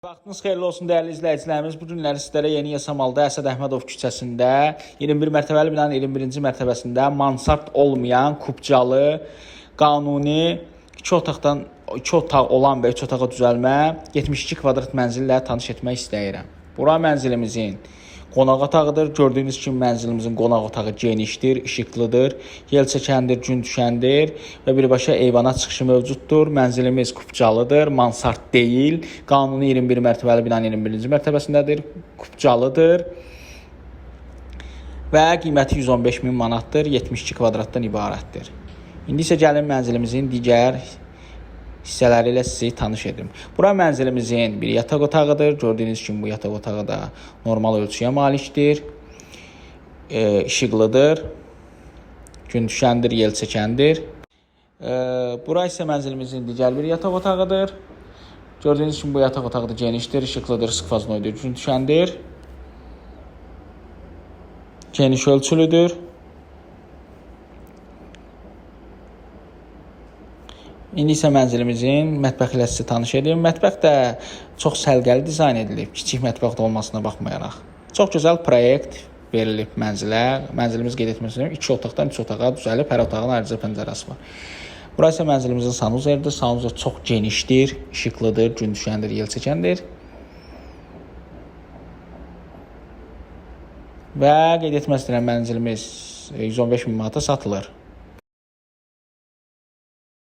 Vaxtınız xeyirli olsun dəyərli izləyicilərimiz. Bu günləri sizlərə Yeni Yasamalda Əsəd Əhmədov küçəsində 21 mərtəbəli binanın 21-ci mərtəbəsində mansard olmayan kubcalı qanuni 2 otaqdan 2 otaq olan və 3 otağa düzəlmə 72 kvadrat mənzillə tanış etmək istəyirəm. Bura mənzilimizin qonaq otağıdır. Gördüyünüz kimi mənzilimizin qonaq otağı genişdir, işıqlıdır, yel çəkəndir, gün düşəndir və birbaşa eyvana çıxışı mövcuddur. Mənzilimiz kubcalıdır, mansard deyil. Qanuni 21 mərtəbəli binanın 21-ci mərtəbəsindədir. Kubcalıdır və qiyməti 115 min manatdır, 72 kvadratdan ibarətdir. İndi isə gəlin mənzilimizin digər hissələri ilə sizi tanış edim. Bura mənzilimizin bir yataq otağıdır. Gördüyünüz kimi bu yataq otağı da normal ölçüyə malikdir. E, işıqlıdır. Gün düşəndir, yel çəkəndir. E, bura isə mənzilimizin digər bir yataq otağıdır. Gördüyünüz kimi bu yataq otağı da genişdir, işıqlıdır, sıxfaznoydur, gün düşəndir. Geniş ölçülüdür. İndi isə mənzilimizin mətbəxi ilə sizi tanış edim. Mətbəx də çox səliqəli dizayn edilib, kiçik mətbəx də olmasına baxmayaraq. Çox gözəl proyekt verilib mənzilə. Mənzilimiz qeyd istəyirəm, 2 otaqdan 3 otağa düzəlib, hər otağın ayrıca pəncərəsi var. Bura isə mənzilimizin sanuzeridir. Sanuzer çox genişdir, işıqlıdır, gün düşəndir, yel çəkəndir. Və qeyd etmək istəyirəm mənzilimiz 115 min manata satılır.